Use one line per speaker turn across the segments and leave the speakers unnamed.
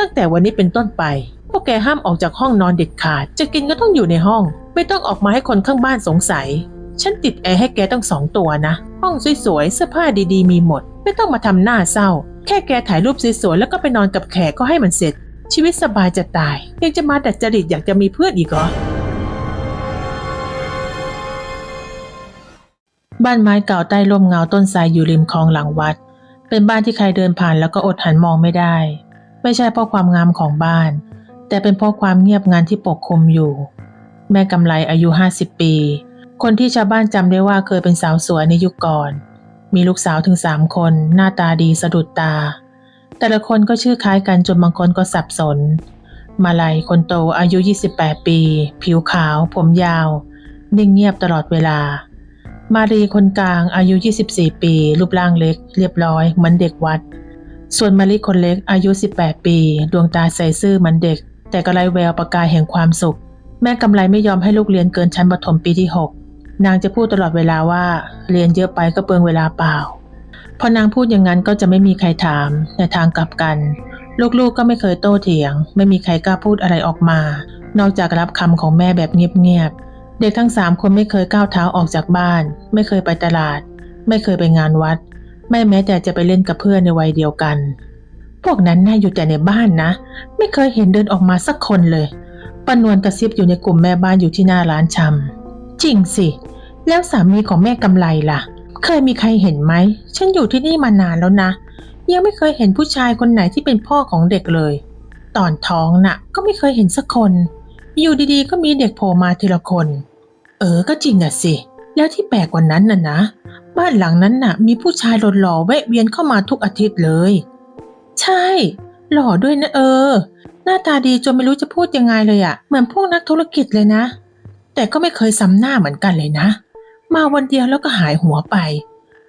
ตั้งแต่วันนี้เป็นต้นไป พวกแกห้ามออกจากห้องนอนเด็ดขาด จะกินก็ต้องอยู่ในห้อง ไม่ต้องออกมาให้คนข้างบ้านสงสัย ฉันติดแอร์ให้แกตั้งสองตัวนะ ห้องสวยๆ เสื้อผ้าดีๆ มีหมด ไม่ต้องมาทำหน้าเศร้า แค่แกถ่ายรูปสวยๆ แล้วก็ไปนอนกับแขกก็ให้มันเสร็จ ชีวิตสบายจะตาย ยังจะมาดัดจริตอยากจะมีเพื่อนอีกเหรอบ้านไม้เก่าใต้ร่มเงาต้นไทรอยู่ริมคลองหลังวัด เป็นบ้านที่ใครเดินผ่านแล้วก็อดหันมองไม่ได้ ไม่ใช่เพราะความงามของบ้าน แต่เป็นเพราะความเงียบงันที่ปกคลุมอยู่ แม่กำไลอายุ 50 ปี คนที่ชาวบ้านจำได้ว่าเคยเป็นสาวสวยในยุคก่อน มีลูกสาวถึงสามคน หน้าตาดีสะดุดตา แต่ละคนก็ชื่อคล้ายกันจนบางคนก็สับสน มาลัยคนโตอายุ 28 ปี ผิวขาว ผมยาว นิ่งเงียบตลอดเวลามารีคนกลางอายุ 24 ปี รูปร่างเล็ก เรียบร้อย เหมือนเด็กวัด ส่วนมารีคนเล็กอายุ 18 ปี ดวงตาใสซื่อเหมือนเด็ก แต่ก็ไรแววประกายแห่งความสุข แม่กำไรไม่ยอมให้ลูกเรียนเกินชั้นประถมปีที่ 6 นางจะพูดตลอดเวลาว่า เรียนเยอะไปก็เปลืองเวลาเปล่า พอนางพูดอย่างนั้นก็จะไม่มีใครถามในทางกลับกัน ลูกๆก็ไม่เคยโต้เถียง ไม่มีใครกล้าพูดอะไรออกมา นอกจากรับคำของแม่แบบเงียบๆเด็กทั้งสามคนไม่เคยก้าวเท้าออกจากบ้าน ไม่เคยไปตลาด ไม่เคยไปงานวัด ไม่แม้แต่จะไปเล่นกับเพื่อนในวัยเดียวกัน พวกนั้นน่าอยู่แต่ในบ้านนะ ไม่เคยเห็นเดินออกมาสักคนเลยปนวลกระซิบอยู่ในกลุ่มแม่บ้านอยู่ที่หน้าร้านชำจริงสิ แล้วสามีของแม่กำไลล่ะ เคยมีใครเห็นไหม ฉันอยู่ที่นี่มานานแล้วนะ ยังไม่เคยเห็นผู้ชายคนไหนที่เป็นพ่อของเด็กเลย ตอนท้องน่ะ ก็ไม่เคยเห็นสักคน อยู่ดีๆ ก็มีเด็กโผล่มาทีละคน เออ ก็จริงอะสิ แล้วที่แปลกกว่านั้นน่ะนะ บ้านหลังนั้นน่ะ มีผู้ชายหล่อๆแวะเวียนเข้ามาทุกอาทิตย์เลย ใช่ หล่อด้วยนะเออ หน้าตาดีจนไม่รู้จะพูดยังไงเลยอะเหมือนพวกนักธุรกิจเลยนะ แต่ก็ไม่เคยซ้ำหน้าเหมือนกันเลยนะ มาวันเดียวแล้วก็หายหัวไป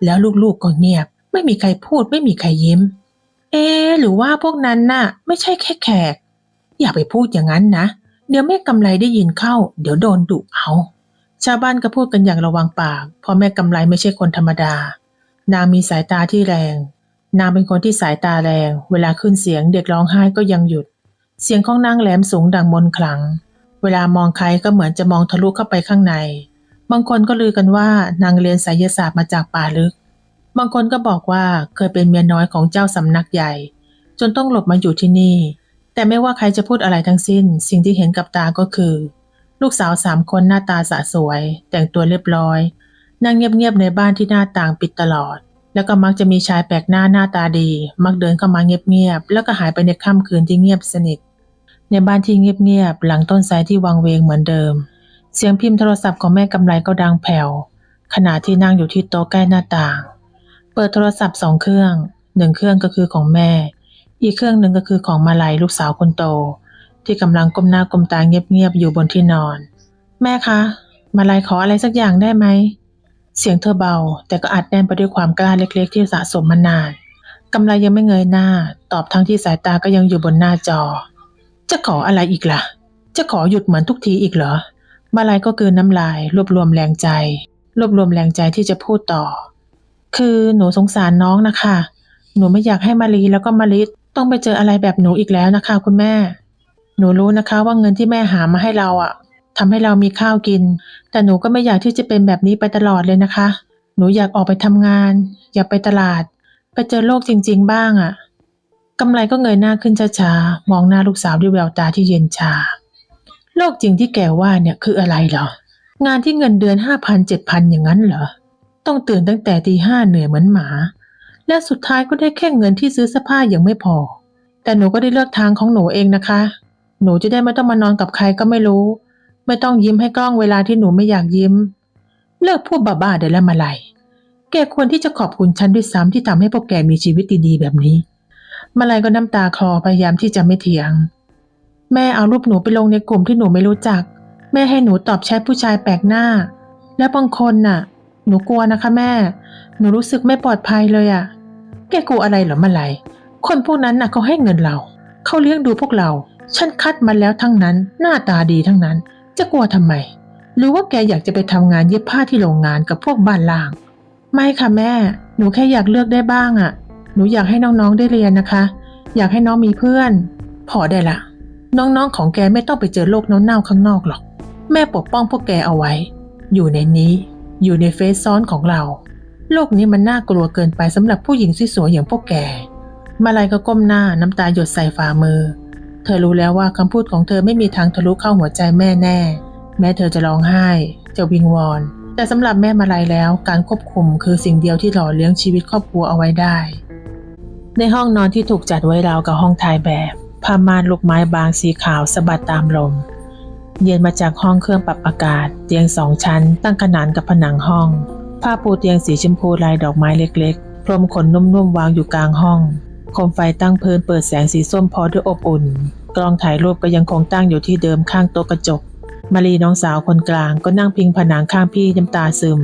แล้วลูกๆก็เงียบ ไม่มีใครพูดไม่มีใครยิ้ม เอะหรือว่าพวกนั้นน่ะ ไม่ใช่แค่แขก อย่าไปพูดอย่างนั้นนะ เดี๋ยวแม่กำไรได้ยินเข้า เดี๋ยวโดนดุเอา ชาวบ้านก็พูดกันอย่างระวังปาก เพราะแม่กำไรไม่ใช่คนธรรมดา นางมีสายตาที่แรง นางเป็นคนที่สายตาแรง เวลาขึ้นเสียงเด็กร้องไห้ก็ยังหยุด เสียงของนางแหลมสูงดังมนขลัง เวลามองใครก็เหมือนจะมองทะลุเข้าไปข้างใน บางคนก็ลือกันว่านางเรียนไสยศาสตร์มาจากป่าลึก บางคนก็บอกว่าเคยเป็นเมียน้อยของเจ้าสำนักใหญ่ จนต้องหลบมาอยู่ที่นี่ แต่ไม่ว่าใครจะพูดอะไรทั้งสิ้น สิ่งที่เห็นกับตาก็คือ ลูกสาวสามคนหน้าตาสะสวย แต่งตัวเรียบร้อย นั่งเงียบๆในบ้านที่หน้าต่างปิดตลอด แล้วก็มักจะมีชายแปลกหน้าหน้าตาดี มักเดินเข้ามาเงียบๆแล้วก็หายไปในค่ำคืนที่เงียบสนิท ในบ้านที่เงียบๆหลังต้นไทรที่วังเวงเหมือนเดิม เสียงพิมพ์โทรศัพท์ของแม่กำไรก็ดังแผ่วขณะที่นั่งอยู่ที่โต๊ะใกล้หน้าต่าง เปิดโทรศัพท์สองเครื่องหนึ่งเครื่องก็คือของแม่ อีกเครื่องหนึ่งก็คือของมาลัยลูกสาวคนโต ที่กำลังก้มหน้าก้มตาเงียบๆอยู่บนที่นอน แม่คะ มาลัยขออะไรสักอย่างได้ไหม เสียงเธอเบา แต่ก็อัดแน่นไปด้วยความกล้าเล็กๆ ที่สะสมมานานกำไรยังไม่เงยหน้า ตอบทั้งที่สายตาก็ยังอยู่บนหน้าจอ จะขออะไรอีกล่ะ จะขอหยุดเหมือนทุกทีอีกเหรอ มาลายก็กลืนน้ำลาย รวบรวมแรงใจ รวบรวมแรงใจที่จะพูดต่อ คือหนูสงสารน้องนะคะ หนูไม่อยากให้มารีแล้วก็มาริต้องไปเจออะไรแบบหนูอีกแล้วนะคะ คุณแม่ หนูรู้นะคะว่าเงินที่แม่หามาให้เราอะทำให้เรามีข้าวกิน แต่หนูก็ไม่อยากที่จะเป็นแบบนี้ไปตลอดเลยนะคะ หนูอยากออกไปทำงาน อยากไปตลาด ไปเจอโลกจริง ๆ บ้างอะกำไรก็เงยหน้าขึ้นช้าๆมองหน้าลูกสาวด้วยแววตาที่เย็นชา โลกจริงที่แกว่าเนี่ยคืออะไรเหรองานที่เงินเดือนห้าพันเจ็ดพันอย่างนั้นเหรอ ต้องตื่นตั้งแต่ตีห้าเหนื่อยเหมือนหมา และสุดท้ายก็ได้แค่เงินที่ซื้อเสื้อผ้ายังไม่พอ แต่หนูก็ได้เลือกทางของหนูเองนะคะ หนูจะได้ไม่ต้องมานอนกับใครก็ไม่รู้ ไม่ต้องยิ้มให้กล้องเวลาที่หนูไม่อยากยิ้ม เลิกพูดบ้าๆเดี๋ยวแล้วมาไลยแกควรที่จะขอบคุณฉันด้วยซ้ำที่ทำให้พวกแกมีชีวิตดีๆแบบนี้ มาลายก็น้ำตาคลอพยายามที่จะไม่เถียง แม่เอารูปหนูไปลงในกลุ่มที่หนูไม่รู้จัก แม่ให้หนูตอบแชทผู้ชายแปลกหน้า และบางคนน่ะ หนูกลัวนะคะแม่ หนูรู้สึกไม่ปลอดภัยเลยอะ่ะ แกกลัวอะไรเหรอมาลายคนพวกนั้นน่ะเขาให้เงินเรา เขาเลี้ยงดูพวกเรา ฉันคัดมาแล้วทั้งนั้น หน้าตาดีทั้งนั้น จะกลัวทำไม หรือว่าแกอยากจะไปทำงานเย็บผ้าที่โรงงานกับพวกบ้านล่าง ไม่ค่ะแม่ หนูแค่อยากเลือกได้บ้างอะ่ะ หนูอยากให้น้องๆได้เรียนนะคะ อยากให้น้องมีเพื่อน พอได้ละ น้องๆของแกไม่ต้องไปเจอโลกเน่าๆข้างนอกหรอก แม่ปกป้องพวกแกเอาไว้ อยู่ในนี้ อยู่ในเฟซซ้อนของเรา โลกนี้มันน่ากลัวเกินไปสำหรับผู้หญิงสวยๆอย่างพวกแกมาลายก็ก้มหน้าน้ำตาหยดใส่ฝ่ามือ ธอรู้แล้วว่าคำพูดของเธอไม่มีทางทะลุเข้าหัวใจแม่แน่ แม้เธอจะร้องไห้ จะวิงวอน แต่สำหรับแม่มาลายแล้ว การควบคุมคือสิ่งเดียวที่หล่อเลี้ยงชีวิตครอบครัวเอาไว้ได้ ในห้องนอนที่ถูกจัดไว้ราวกับห้องถ่ายแบบผ้าม่านลูกไม้บางสีขาวสะบัดตามลม เย็นมาจากห้องเครื่องปรับอากาศ เตียงสองชั้น ตั้งขนานกับผนังห้อง ผ้าปูเตียงสีชมพูลายดอกไม้เล็กๆ พรมขนนุ่มๆวางอยู่กลางห้องโคมไฟตั้งเพื้นเปิดแสงสีส้มพอด้วยอบอุ่น กล้องถ่ายรูปก็ยังคงตั้งอยู่ที่เดิมข้างโต๊ะกระจกมารีน้องสาวคนกลางก็นั่งพิงผนังข้างพี่น้ำตาซึม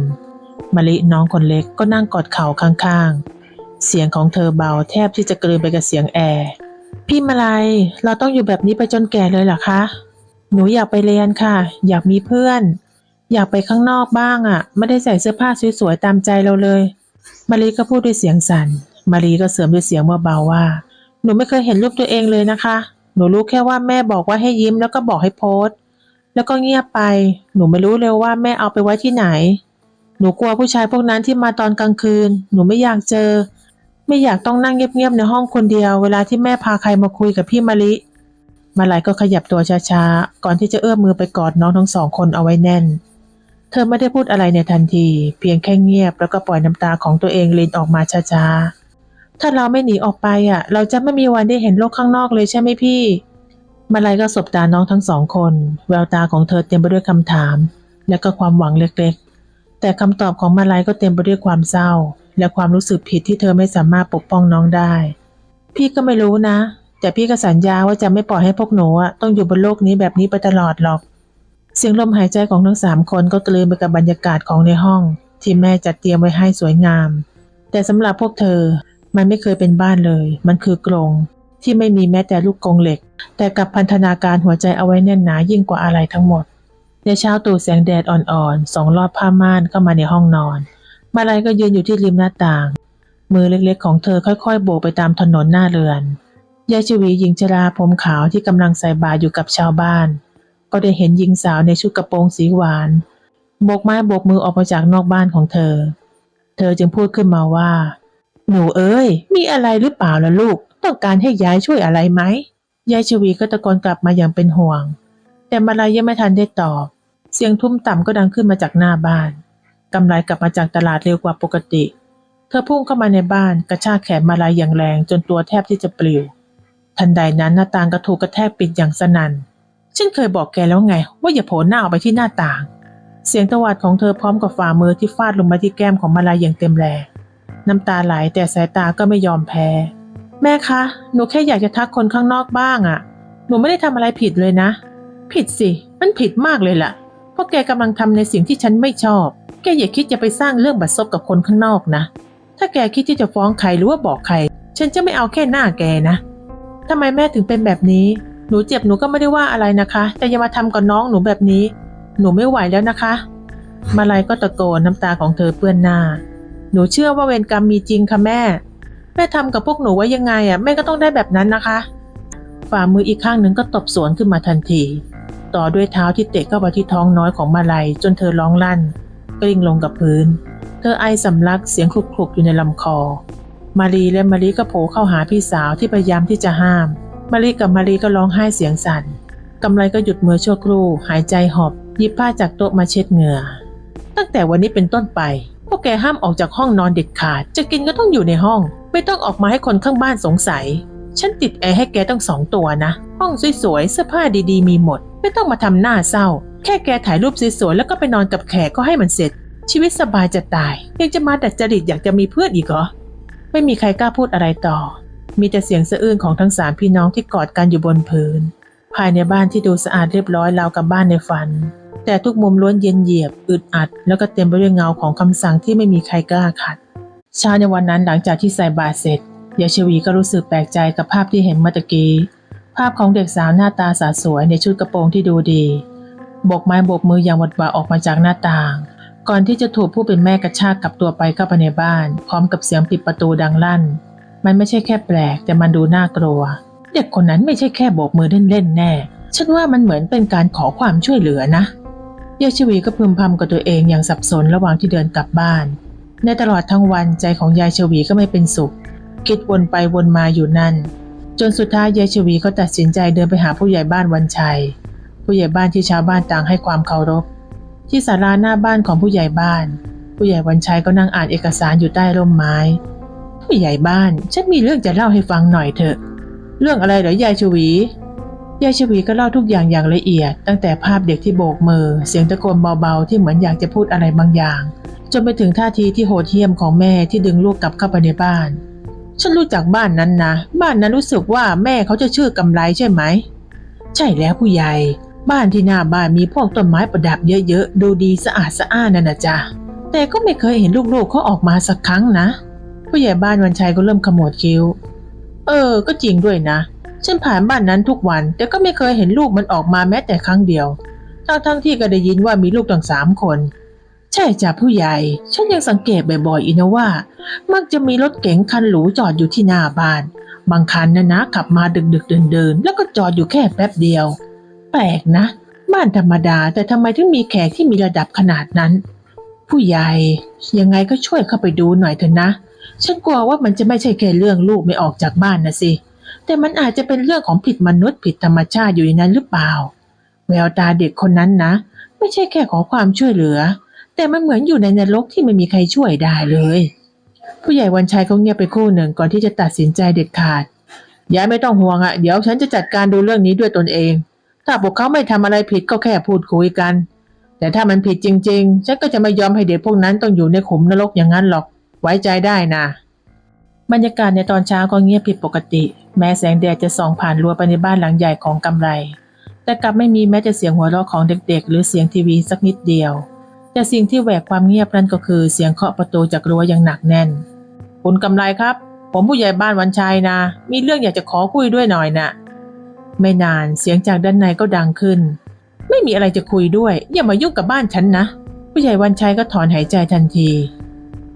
มารีน้องคนเล็กก็นั่งกอดเข่าข้างๆ เสียงของเธอเบาแทบที่จะกลืนไปกับเสียงแอร์ พี่มาลัยเราต้องอยู่แบบนี้ไปจนแก่เลยเหรอคะ หนูอยากไปเรียนค่ะ อยากมีเพื่อน อยากไปข้างนอกบ้างอะ่ะ ไม่ได้ใส่เสื้อผ้าสวยๆตามใจเราเลย มารีก็พูดด้วยเสียงสัน่น มารีก็เสริมด้วยเสียงเบาๆว่า หนูไม่เคยเห็นรูปตัวเองเลยนะคะ หนูรู้แค่ว่าแม่บอกว่าให้ยิ้มแล้วก็บอกให้โพสต์แล้วก็เงียบไป หนูไม่รู้เลยว่าแม่เอาไปไว้ที่ไหน หนูกลัวผู้ชายพวกนั้นที่มาตอนกลางคืน หนูไม่อยากเจอ ไม่อยากต้องนั่งเงียบๆในห้องคนเดียว เวลาที่แม่พาใครมาคุยกับพี่มะลิ มาลายก็ขยับตัวช้าๆ ก่อนที่จะเอื้อมมือไปกอดน้องทั้งสองคนเอาไว้แน่น เธอไม่ได้พูดอะไรในทันที เพียงแค่เงียบแล้วก็ปล่อยน้ำตาของตัวเองลินออกมาช้าๆ ถ้าเราไม่หนีออกไปอะ เราจะไม่มีวันได้เห็นโลกข้างนอกเลยใช่ไหมพี่ มาลายก็สบตาน้องทั้งสองคน แววตาของเธอเต็มไปด้วยคำถาม และก็ความหวังเล็กๆ แต่คำตอบของมาลายก็เต็มไปด้วยความเศร้า และความรู้สึกผิดที่เธอไม่สามารถปกป้องน้องได้ พี่ก็ไม่รู้นะ แต่พี่ก็สัญญาว่าจะไม่ปล่อยให้พวกหนูต้องอยู่บนโลกนี้แบบนี้ไปตลอดหรอก เสียงลมหายใจของทั้งสามคนก็กลืนไปกับบรรยากาศของในห้อง ที่แม่จัดเตรียมไว้ให้สวยงาม แต่สำหรับพวกเธอ มันไม่เคยเป็นบ้านเลย มันคือกรงที่ไม่มีแม้แต่ลูกกรงเหล็ก แต่กับพันธนาการหัวใจเอาไว้แน่นหนายิ่งกว่าอะไรทั้งหมด ในเช้าตู่แสงแดดอ่อนๆสองรอบผ้าม่านเข้ามาในห้องนอน มาลัยก็ยืนอยู่ที่ริมหน้าต่าง มือเล็กๆของเธอค่อยๆ โบกไปตามถนนหน้าเรือนยายชวีหญิงชราผมขาวที่กำลังใส่บาตรอยู่กับชาวบ้าน ก็ได้เห็นหญิงสาวในชุดกระโปรงสีหวานโบกไม้โบกมือออกมาจากนอกบ้านของเธอ เธอจึงพูดขึ้นมาว่า หนูเอ้ย มีอะไรหรือเปล่าล่ะลูก ต้องการให้ยายช่วยอะไรไหม ยายชวีก็ตะโกนกลับมาอย่างเป็นห่วง แต่มาลายยังไม่ทันได้ตอบ เสียงทุ่มต่ำก็ดังขึ้นมาจากหน้าบ้าน กำไรกลับมาจากตลาดเร็วกว่าปกติ เธอพุ่งเข้ามาในบ้านกระชากแขนมาลายอย่างแรงจนตัวแทบที่จะปลิว ทันใดนั้นหน้าต่างก็ถูกกระแทกปิดอย่างสนั่น ฉันเคยบอกแกแล้วไง ว่าอย่าโผล่หน้าออกไปที่หน้าต่าง เสียงตวาดของเธอพร้อมกับฝ่ามือที่ฟาดลงมาที่แก้มของมาลายอย่างเต็มแรง น้ำตาไหลแต่สายตาก็ไม่ยอมแพ้ แม่คะ หนูแค่อยากจะทักคนข้างนอกบ้างอะ่ะ หนูไม่ได้ทำอะไรผิดเลยนะ ผิดสิ มันผิดมากเลยล่ะ เพราะแกกำลังทำในสิ่งที่ฉันไม่ชอบ แกอย่าคิดจะไปสร้างเรื่องบัดซบกับคนข้างนอกนะ ถ้าแกคิดที่จะฟ้องใครหรือว่าบอกใคร ฉันจะไม่เอาแค่หน้าแกนะทำไมแม่ถึงเป็นแบบนี้ หนูเจ็บหนูก็ไม่ได้ว่าอะไรนะคะ แต่อย่ามาทำกับน้องหนูแบบนี้ หนูไม่ไหวแล้วนะคะ มาลัยก็ตะโกนน้ำตาของเธอเปื้อนหน้า หนูเชื่อว่าเวรกรรมมีจริงค่ะแม่ แม่ทำกับพวกหนูไว้ยังไงอะแม่ก็ต้องได้แบบนั้นนะคะ ฝ่ามืออีกข้างหนึ่งก็ตบสวนขึ้นมาทันที ต่อด้วยเท้าที่เตะเข้าไปที่ท้องน้อยของมาลัยจนเธอร้องลั่นกลิ้งลงกับพื้น เธอไอสำลักเสียงคลุกๆอยู่ในลำคอ มารีและมารีก็โผล่เข้าหาพี่สาวที่พยายามที่จะห้าม มารีกับมารีก็ร้องไห้เสียงสั่นกำไรก็หยุดมือชั่วครู่ หายใจหอบ หยิบผ้าจากโต๊ะมาเช็ดเหงื่อ ตั้งแต่วันนี้เป็นต้นไป พวกแกห้ามออกจากห้องนอนเด็ดขาด จะกินก็ต้องอยู่ในห้อง ไม่ต้องออกมาให้คนข้างบ้านสงสัย ฉันติดแอร์ให้แกต้องสองตัวนะ ห้องสวยๆ เสื้อผ้าดีๆ มีหมด ไม่ต้องมาทำหน้าเศร้า แค่แกถ่ายรูปสวยๆ แล้วก็ไปนอนกับแขกก็ให้มันเสร็จ ชีวิตสบายจะตาย ยังจะมาดัดจริตอยากจะมีเพื่อนอีกเหรอ ไม่มีใครกล้าพูดอะไรต่อ มีแต่เสียงสะอื้นของทั้งสามพี่น้องที่กอดกันอยู่บนพื้น ภายในบ้านที่ดูสะอาดเรียบร้อยราวกับบ้านในฝัน แต่ทุกมุมล้วนเย็นเหยียบ อึดอัด แล้วก็เต็มไปด้วยเงาของคำสั่งที่ไม่มีใครกล้าขัดเช้าในวันนั้นหลังจากที่ใส่บาตรเสร็จยายชวีก็รู้สึกแปลกใจกับภาพที่เห็นเมื่อตะกี้ ภาพของเด็กสาวหน้าตาสาสวยในชุดกระโปรงที่ดูดีโบกไม้โบกมืออย่างหวาดหวาออกมาจากหน้าต่าง ก่อนที่จะถูกผู้เป็นแม่กระชากกลับตัวไปเข้าไปในบ้าน พร้อมกับเสียงปิดประตูดังลั่น มันไม่ใช่แค่แปลกแต่มันดูน่ากลัว เด็กคนนั้นไม่ใช่แค่โบกมือเล่นๆแน่ ฉันว่ามันเหมือนเป็นการขอความช่วยเหลือนะ ยายชวีก็พึมพำกับตัวเองอย่างสับสนระหว่างที่เดินกลับบ้าน ในตลอดทั้งวันใจของยายชวีก็ไม่เป็นสุข คิดวนไปวนมาอยู่นั่น จนสุดท้ายยายชวีก็ตัดสินใจเดินไปหาผู้ใหญ่บ้านวันชัย ผู้ใหญ่บ้านที่ชาวบ้านต่างให้ความเคารพ ที่ศาลาหน้าบ้านของผู้ใหญ่บ้าน ผู้ใหญ่วันชัยก็นั่งอ่านเอกสารอยู่ใต้ร่มไม้ ผู้ใหญ่บ้านฉันมีเรื่องจะเล่าให้ฟังหน่อยเถอะ เรื่องอะไรเหรอยายชวี ยายชวีก็เล่าทุกอย่างอย่างละเอียด ตั้งแต่ภาพเด็กที่โบกมือ เสียงตะโกนเบาๆ ที่เหมือนอยากจะพูดอะไรบางอย่าง จนไปถึงท่าทีที่โหดเหี้ยมของแม่ที่ดึงลูกกลับเข้าไปในบ้าน ฉันรู้จักบ้านนั้นนะ บ้านนั้นรู้สึกว่าแม่เขาจะชื่อกำไรใช่ไหม ใช่แล้วผู้ใหญ่ บ้านที่หน้าบ้านมีพวกต้นไม้ประดับเยอะๆ ดูดีสะอาดสะอ้านนั่นนะจ๊ะ แต่ก็ไม่เคยเห็นลูกๆเขาออกมาสักครั้งนะ ผู้ใหญ่บ้านวันชัยก็เริ่มขมวดคิ้ว เออ ก็จริงด้วยนะ ฉันผ่านบ้านนั้นทุกวัน แต่ก็ไม่เคยเห็นลูกมันออกมาแม้แต่ครั้งเดียว ทั้งๆที่ก็ได้ยินว่ามีลูกตั้งสามคน ใช่จ้ะผู้ใหญ่ ฉันยังสังเกตบ่อยๆอีนะว่า มักจะมีรถเก๋งคันหรูจอดอยู่ที่หน้าบ้าน บางคันนะนะขับมาดึกๆเดินๆแล้วก็จอดอยู่แค่แป๊บเดียว แปลกนะ บ้านธรรมดาแต่ทำไมถึงมีแขกที่มีระดับขนาดนั้น ผู้ใหญ่ยังไงก็ช่วยเข้าไปดูหน่อยเถอะนะ ฉันกลัวว่ามันจะไม่ใช่แค่เรื่องลูกไม่ออกจากบ้านนะสิ แต่มันอาจจะเป็นเรื่องของผิดมนุษย์ผิดธรรมชาติอยู่ในนั้นหรือเปล่า แววตาเด็กคนนั้นนะ ไม่ใช่แค่ขอความช่วยเหลือ แต่มันเหมือนอยู่ในนรกที่ไม่มีใครช่วยได้เลย ผู้ใหญ่วันชัยเขาเงียบไปคู่หนึ่งก่อนที่จะตัดสินใจเด็ดขาดยายไม่ต้องห่วงอะเดี๋ยวฉันจะจัดการดูเรื่องนี้ด้วยตนเอง ถ้าพวกเขาไม่ทำอะไรผิดก็แค่พูดคุยกัน แต่ถ้ามันผิดจริง ๆ ฉันก็จะไม่ยอมให้เด็กพวกนั้นต้องอยู่ในขุมนรกอย่างนั้นหรอก ไว้ใจได้นะ บรรยากาศในตอนเช้าก็เงียบผิดปกติ แม้แสงแดดจะส่องผ่านรั้วไปในบ้านหลังใหญ่ของกำไร แต่กลับไม่มีแม้แต่เสียงหัวเราะของเด็กๆ หรือเสียงทีวีสักนิดเดียว แต่สิ่งที่แหวกความเงียบนั่นก็คือเสียงเคาะประตูจากรั้วอย่างหนักแน่น คุณกำไรครับ ผมผู้ใหญ่บ้านวันชัยนะ มีเรื่องอยากจะขอคุยด้วยหน่อยนะไม่นานเสียงจากด้านในก็ดังขึ้น ไม่มีอะไรจะคุยด้วย อย่ามายุ่งกับบ้านฉันนะ ผู้ใหญ่วันชัยก็ถอนหายใจทันที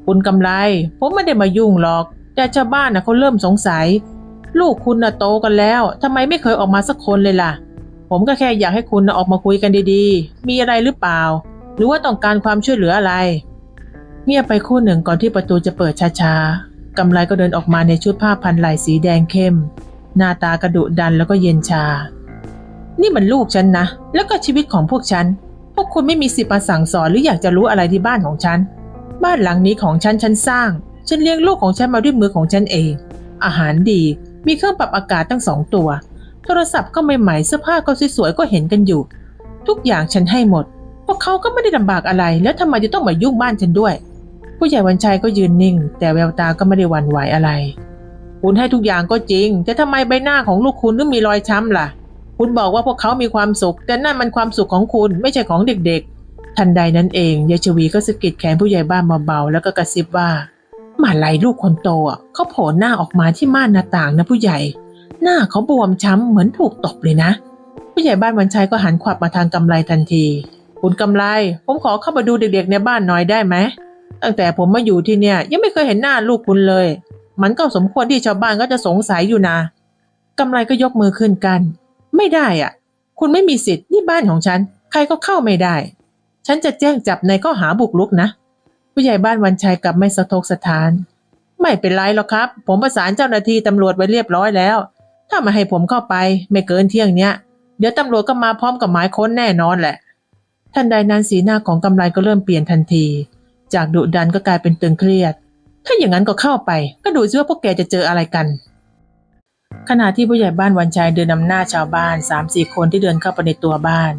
คุณกำไร ผมไม่ได้มายุ่งหรอก แต่ชาวบ้านนะเขาเริ่มสงสัย ลูกคุณน่ะโตกันแล้วทำไมไม่เคยออกมาสักคนเลยล่ะ ผมก็แค่อยากให้คุณนะออกมาคุยกันดีๆ มีอะไรหรือเปล่า หรือว่าต้องการความช่วยเหลืออะไร เงียบไปคู่หนึ่งก่อนที่ประตูจะเปิดช้าๆกำไรก็เดินออกมาในชุดผ้าพันลายสีแดงเข้ม หน้าตากระดุดันแล้วก็เย็นชา นี่มันลูกฉันนะ แล้วก็ชีวิตของพวกฉันพวกคุณไม่มีสิทธิ์มาสั่งสอนหรืออยากจะรู้อะไรที่บ้านของฉัน บ้านหลังนี้ของฉันฉันสร้าง ฉันเลี้ยงลูกของฉันมาด้วยมือของฉันเอง อาหารดี มีเครื่องปรับอากาศตั้งสองตัว โทรศัพท์ก็ใหม่ๆเสื้อผ้าก็สวยๆก็เห็นกันอยู่ ทุกอย่างฉันให้หมด พวกเขาก็ไม่ได้ลำบากอะไร แล้วทำไมจะต้องมายุ่งบ้านฉันด้วย ผู้ใหญ่วันชัยก็ยืนนิ่ง แต่แววตาก็ไม่ได้วันไหวอะไร คุณให้ทุกอย่างก็จริง แต่ทำไมใบหน้าของลูกคุณถึงมีรอยช้ำล่ะ คุณบอกว่าพวกเขามีความสุข แต่นั่นมันความสุขของคุณไม่ใช่ของเด็กๆ ทันใดนั้นเองยายชวีก็สะกิดแขนผู้ใหญ่บ้านเบาๆแล้วก็กระซิบว่า มาลัยลูกคนโตอะเขาโผล่หน้าออกมาที่ม่านหน้าต่างนะผู้ใหญ่ หน้าเขาบวมช้ำเหมือนถูกตบเลยนะ ผู้ใหญ่บ้านวันชัยก็หันขวับมาทางกำไรทันที คุณกำไรผมขอเข้ามาดูเด็กๆในบ้านหน่อยได้ไหมตั้งแต่ผมมาอยู่ที่เนี่ย ยังไม่เคยเห็นหน้าลูกคุณเลย มันก็สมควรที่ชาวบ้านก็จะสงสัยอยู่นะกำไรก็ยกมือขึ้นกัน ไม่ได้อะ คุณไม่มีสิทธิ์นี่บ้านของฉัน ใครก็เข้าไม่ได้ ฉันจะแจ้งจับในข้อหาบุกรุกนะ ผู้ใหญ่บ้านวันชัยกลับไม่สะทกสถาน ไม่เป็นไรหรอกครับ ผมประสานเจ้าหน้าที่ตำรวจไว้เรียบร้อยแล้ว ถ้ามาให้ผมเข้าไปไม่เกินเที่ยงเนี้ย เดี๋ยวตำรวจก็มาพร้อมกับหมายค้นแน่นอนแหละ ทันใดนั้นสีหน้าของกำไรก็เริ่มเปลี่ยนทันที จากดุดันก็กลายเป็นตึงเครียด ถ้าอย่างนั้นก็เข้าไป ก็ดูซิว่าพวกแกจะเจออะไรกัน ขณะที่ผู้ใหญ่บ้านวันชัยเดินนำหน้าชาวบ้านสามสี่คนที่เดินเข้าไปในตัวบ้าน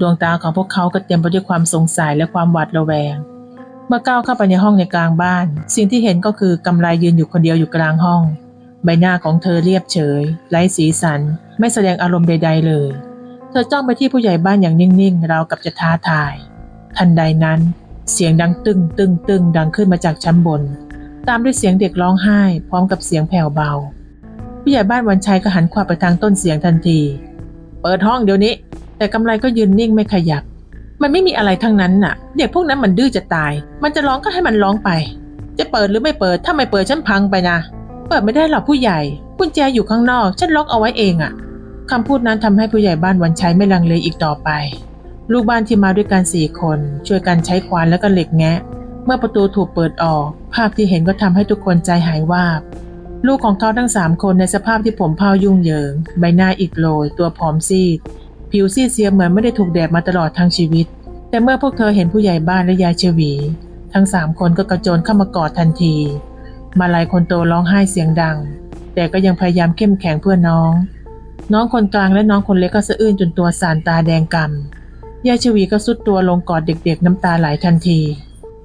ดวงตาของพวกเขาก็เต็มไปด้วยความสงสัยและความหวาดระแวง เมื่อก้าวเข้าไปในห้องในกลางบ้าน สิ่งที่เห็นก็คือกำไรยืนอยู่คนเดียวอยู่กลางห้อง ใบหน้าของเธอเรียบเฉย ไร้สีสัน ไม่แสดงอารมณ์ใด ๆ เลย เธอจ้องไปที่ผู้ใหญ่บ้านอย่างนิ่งๆราวกับจะท้าทาย ทันใดนั้น เสียงดังตึงตึงตึงดังขึ้นมาจากชั้นบน ตามด้วยเสียงเด็กร้องไห้ พร้อมกับเสียงแผ่วเบา ผู้ใหญ่บ้านวันชัยก็หันขวาไปทางต้นเสียงทันที เปิดห้องเดี๋ยวนี้ แต่กำไรก็ยืนนิ่งไม่ขยับ มันไม่มีอะไรทั้งนั้นน่ะ เด็กพวกนั้นมันดื้อจะตาย มันจะร้องก็ให้มันร้องไป จะเปิดหรือไม่เปิด ถ้าไม่เปิดฉันพังไปนะ เปิดไม่ได้หรอกผู้ใหญ่ กุญแจอยู่ข้างนอก ฉันล็อกเอาไว้เองอะคำพูดนั้นทำให้ผู้ใหญ่บ้านวันชัยไม่ลังเลอีกต่อไป ลูกบ้านที่มาด้วยกันสี่คน ช่วยกันใช้ควานและก็เหล็กแงะ เมื่อประตูถูกเปิดออก ภาพที่เห็นก็ทำให้ทุกคนใจหายวาบ ลูกของเขาทั้งสามคนในสภาพที่ผมเผายุ่งเหยิง ใบหน้าอิดโรยตัวผอมซีด ผิวซีดเซียมเหมือนไม่ได้ถูกแดดมาตลอดทั้งชีวิต แต่เมื่อพวกเธอเห็นผู้ใหญ่บ้านและยายเฉวี ทั้งสามคนก็กระโจนเข้ามากอดทันที มาลายคนโตร้องไห้เสียงดัง แต่ก็ยังพยายามเข้มแข็งเพื่อน้อง น้องคนกลางและน้องคนเล็กก็สะอื้นจนตัวสานตาแดงกำยายเฉวีก็สุดตัวลงกอดเด็กๆ น้ำตาไหลทันที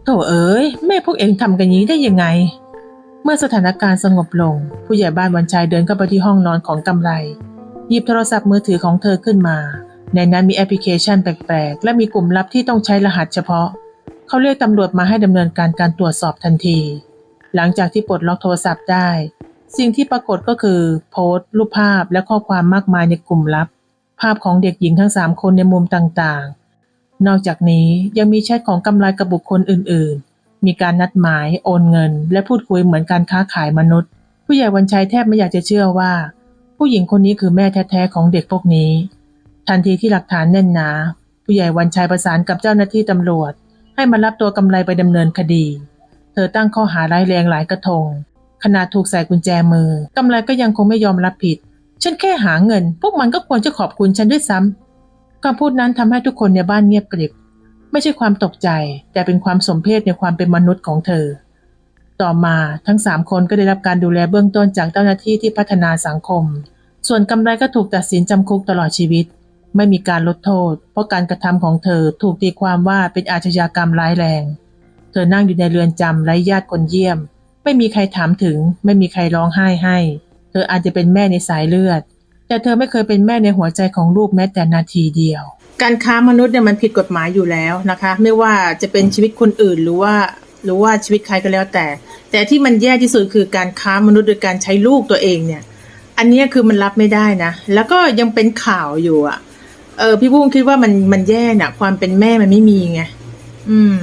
โถเอ๋ยแม่พวกเองทำกันอย่างนี้ได้ยังไง เมื่อสถานการณ์สงบลง ผู้ใหญ่บ้านวันชัยเดินเข้าไปที่ห้องนอนของกำไร หยิบโทรศัพท์มือถือของเธอขึ้นมา ในนั้นมีแอปพลิเคชันแปลกๆ และมีกลุ่มลับที่ต้องใช้รหัสเฉพาะ เขาเรียกตำรวจมาให้ดำเนินการการตรวจสอบทันที หลังจากที่ปลดล็อกโทรศัพท์ได้ สิ่งที่ปรากฏก็คือ โพสต์ รูปภาพและข้อความมากมายในกลุ่มลับ ภาพของเด็กหญิงทั้งสามคนในมุมต่างๆ นอกจากนี้ยังมีแชทของกำไรกับบุคคลอื่น ๆ มีการนัดหมาย โอนเงิน และพูดคุยเหมือนการค้าขายมนุษย์ ผู้ใหญ่วันชัยแทบไม่อยากจะเชื่อว่า ผู้หญิงคนนี้คือแม่แท้ๆของเด็กพวกนี้ ทันทีที่หลักฐานแน่นหนา ผู้ใหญ่วันชัยประสานกับเจ้าหน้าที่ตำรวจ ให้มารับตัวกำไรไปดำเนินคดี เธอตั้งข้อหาร้ายแรงหลายกระทง ขนาดถูกใส่กุญแจมือกำไรก็ยังคงไม่ยอมรับผิด ฉันแค่หาเงิน พวกมันก็ควรจะขอบคุณฉันด้วยซ้ำคำพูดนั้นทำให้ทุกคนในบ้านเงียบกริบ ไม่ใช่ความตกใจ แต่เป็นความสมเพชในความเป็นมนุษย์ของเธอ ต่อมาทั้งสามคนก็ได้รับการดูแลเบื้องต้นจากเจ้าหน้าที่ที่พัฒนาสังคม ส่วนกำไรก็ถูกตัดสินจำคุกตลอดชีวิต ไม่มีการลดโทษ เพราะการกระทำของเธอถูกตีความว่าเป็นอาชญากรรมร้ายแรง เธอนั่งอยู่ในเรือนจำไร้ญาติคนเยี่ยม ไม่มีใครถามถึง ไม่มีใครร้องไห้ให้ เธออาจจะเป็นแม่ในสายเลือด แต่เธอไม่เคยเป็นแม่ในหัวใจของลูกแม้แต่นาทีเดียวการค้ามนุษย์เนี่ยมันผิดกฎหมายอยู่แล้วนะคะ ไม่ว่าจะเป็นชีวิตคนอื่นหรือว่า หรือว่าชีวิตใครก็แล้วแต่ แต่ที่มันแย่ที่สุดคือการค้ามนุษย์โดยการใช้ลูกตัวเองเนี่ย อันนี้คือมันรับไม่ได้นะ แล้วก็ยังเป็นข่าวอยู่อะ เออ พี่บุ้งคิดว่ามันมันแย่น่ะ ความเป็นแม่มันไม่มีไงอืม